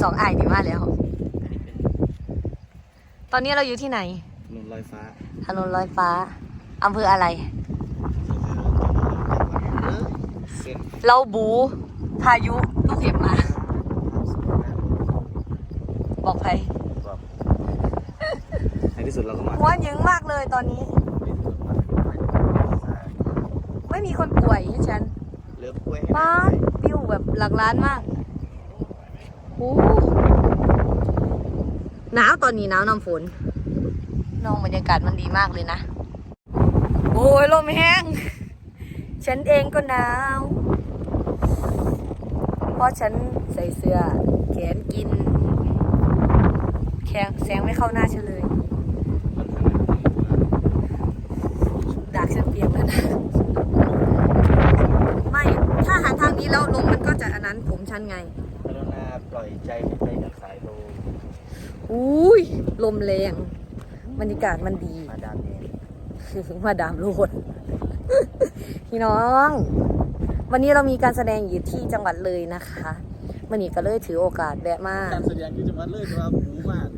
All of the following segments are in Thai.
สองไอายนี่มาแล้ว ตอนนี้เราอยู่ที่ไหนถนนลอยฟ้าถนนลอยฟ้าอำเภออะไร เส้นเราบูพายุลูกเห็บมา บอกใครบอกในที่สุดเราก็มาหัวหยึงมากเลยตอนนี้ ไม่มีคนป่วยให้ฉันเหลือกล้วยบ้านวิวแบบหลักล้านมากโอ้ หนาวตอนนี้หนาวนำฝนน้องบรรยากาศมันดีมากเลยนะ โอ้ยลมแห้ง ฉันเองก็หนาว เพราะฉันใส่เสื้อแขนกิน แขงแสงไม่เข้าหน้าฉันเลยดากฉันเปียกแล้วนะ ไม่ ถ้าหันทางนี้แล้วลมมันก็จะอันนั้นผมฉันไง ปล่อยใจให้ไปกับสายลมอุ้ยลมแรงบรรยากาศมันดี มาดามเองมาดามโลดพี่น้อง วันนี้เรามีการแสดงอยู่ที่จังหวัดเลยนะคะมันนี้ก็เลยถือโอกาสแวะมาการแสดงที่จังหวัดเลยแต่ว่าหูมาก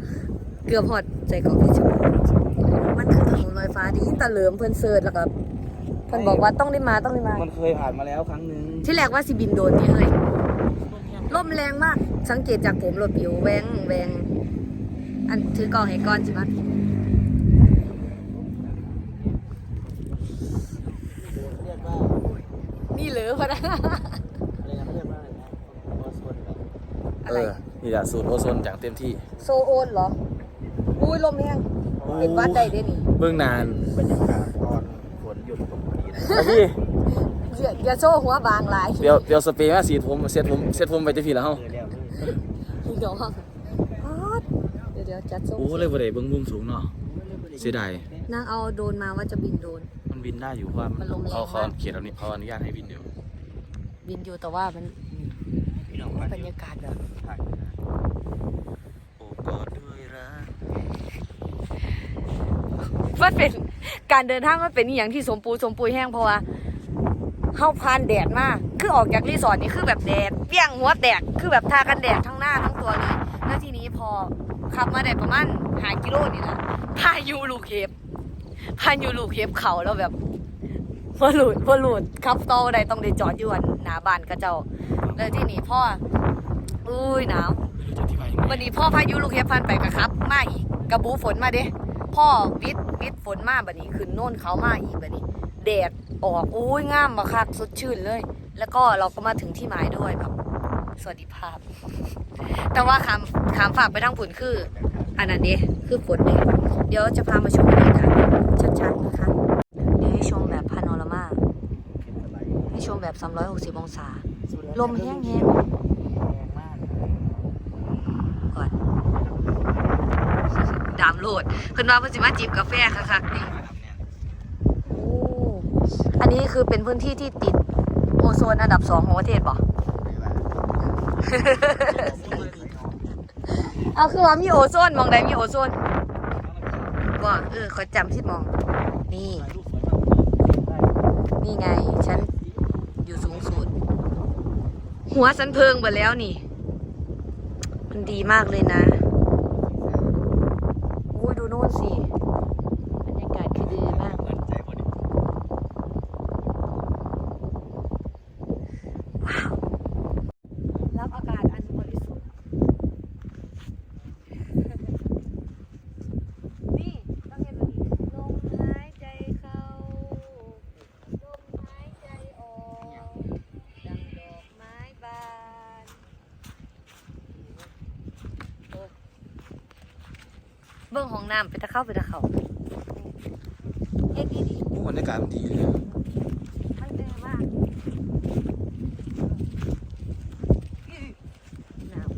เกือบหอดใจเกาะเพชรบูรณ์มันคือถนนลอยฟ้าที่ตะเหลิมเพิ่นเซิร์ชแล้วก็เพิ่นบอกว่าต้องได้มาต้องได้มา มันเคยผ่านมาแล้วครั้งหนึ่งที่แรกว่าสิบินโดนนี่เลย ลมแรงมาก สังเกตจากผมรถปิวแวงแวงอันถือกล่องให้ก้อนสิมัดเรียกว่านี่เหลือพะนะอะไรนะเรียกว่าอะไรนะโอโซนเหรออะไรเนี่แหละสูตรโอโซนอย่างเต็มที่ โซโอนเหรอ อุ้ยลมแรงเป็นวัดใดได้นี่เบื้องนานบรรยากาศตอนฝนหยุดตกพอดีนะพี่ อย่าอย่าโซ่หัวบางหลายเดี๋ยวเดี๋ยวสเปรย์มาสีดผมเซ็ตผมเซ็ตผมไปจะพี่แล้วเฮาพี่น้องป๊าดเดี๋ยวเดี๋ยวจัดโซ่โอ้เลยบ่ได้เบิ่งมุมสูงเนาะเสียดายนางเอาโดรนมาว่าจะบินโดรน มันบินได้อยู่เพราะว่ามันลมแรงเขาเขามาก เขียนเอานี่เขาอนุญาตให้บินเดียวบินอยู่แต่ว่ามันบรรยากาศแบบโอ้กอดด้วยรักมันเป็นการเดินทางมันเป็นอหย่างที่สมปูสมปุยแห้งเพราะว่า เฮาพานแดดมากคือออกจากรีสอร์ทนี่คือแบบแดดเปรี้ยงหัวแตกคือแบบทากันแดดทั้งหน้าทั้งตัวเลยแล้วทีนี้พอขับมาได้ประมาณหากิโลนี่นะพายุลูกเห็บพายุลูกเห็บเขาแล้วแบบพอหลุดพอหลุดขับต่อใดต้องได้จอดอยู่อันหน้าบ้านกระเจ้าแล้วที่นี้พ่ออุ้ยหนาวจะอธิบายยังไงวันนี้พ่อพายุลูกเห็บพันไปกะครับ มาอีกกระบูฝนมาเด้พ่อวิทย์วิทย์ฝนมาบัดนี้ขึ้นโน่นเขามาอีกบัดนี้ แดดออกอุ้ยงามมาคักสดชื่นเลย แล้วก็เราก็มาถึงที่หมายด้วยแบบสวัสดิภาพ แต่ว่าขามขามฝากไปทางผุนคือ อันนั้นเด้คือฝนเด้เดี๋ยวจะพามาชมบรรยากาศชัดๆนะคะ เดี๋ยวให้ชมแบบพาโนรามา ให้ชมแบบ 360 องศา ลมแห้งๆแรงก่อนดามโหลดเพิ่นว่าเพิ่นสิมาจิบกาแฟคักๆนี่ อันนี้คือเป็นพื้นที่ที่ติดโอโซนอันดับสองของประเทศบ่ เอาคือว่ามีโอโซนมองใดมีโอโซนว่เออขอจำที่มอง นี่ นี่ไง ฉันอยู่สูงสุด หัวฉันเพิงหมดแล้วนี่ มันดีมากเลยนะอุ้ยดูโน่นสิ บรรยากาศคือดีมาก ว้าว รับอากาศอันบริสุทธิ์ นี่ต้องเห็นแบบนี้ลมหายใจเข้า ลมหายใจออก ดังดอกไม้บานโอ้ เบื้องห้องน้ำไปตะเข้าไปตะเข้าเอ็ดดีดีโอ้บรรยากาศมันดีเลยมันเดินมากอื้อหนาว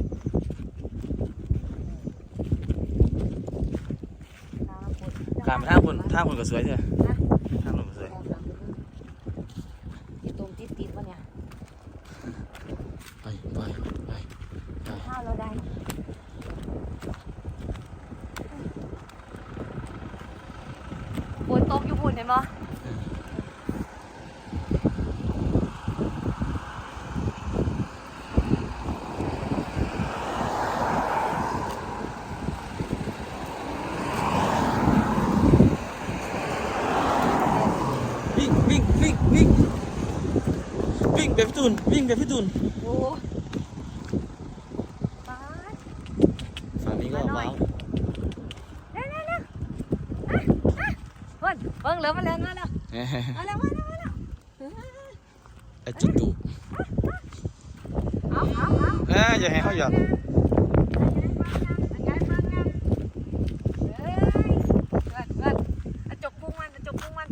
หนาวแล้วปวดการไปท่าคนท่าคนก็สวยใช่ไหมนะ โต๊ะอยู่บุ่นเห็นบ่วิ่งวิ่งวิ่งวิ่งวิ่งแบบพี่ตูนวิ่งแบบพี่ตูนโอ้ฝั่งนี้ก็ว้าว พิ่นเพิ่งเหลือมาแล้วมาแล้วมาแล้วมาแล้วมาแล้วไอจุดตูเอาเอาเอาเอ้ยอย่าให้เขาหยอด อันนั้นฟังยังเอ้ยเกิดเกิดอะจกพุงมันอะจกพุงมัน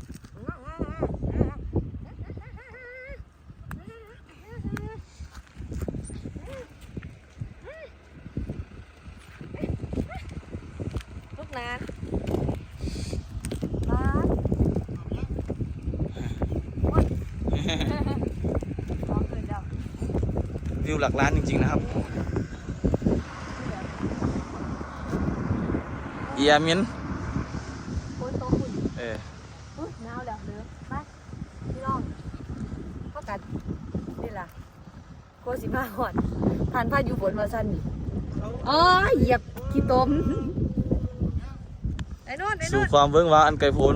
ลูกนานบ้านโอ๊ยขอคืนเดียว วิวหลักล้านจริง ๆ นะครับเอียมินคนโตคุณเอออุ้ยหนาวแล้วเด้อไปพี่น้องพากันนี่ล่ะโคสิมาหอดผ่านพายุฝนมาสั้นนี่อ๋อเหยียบขี้ตมไอ้โนู่นไอ้สู่นู่นความเบิ้งว้างอันไกลโพ้น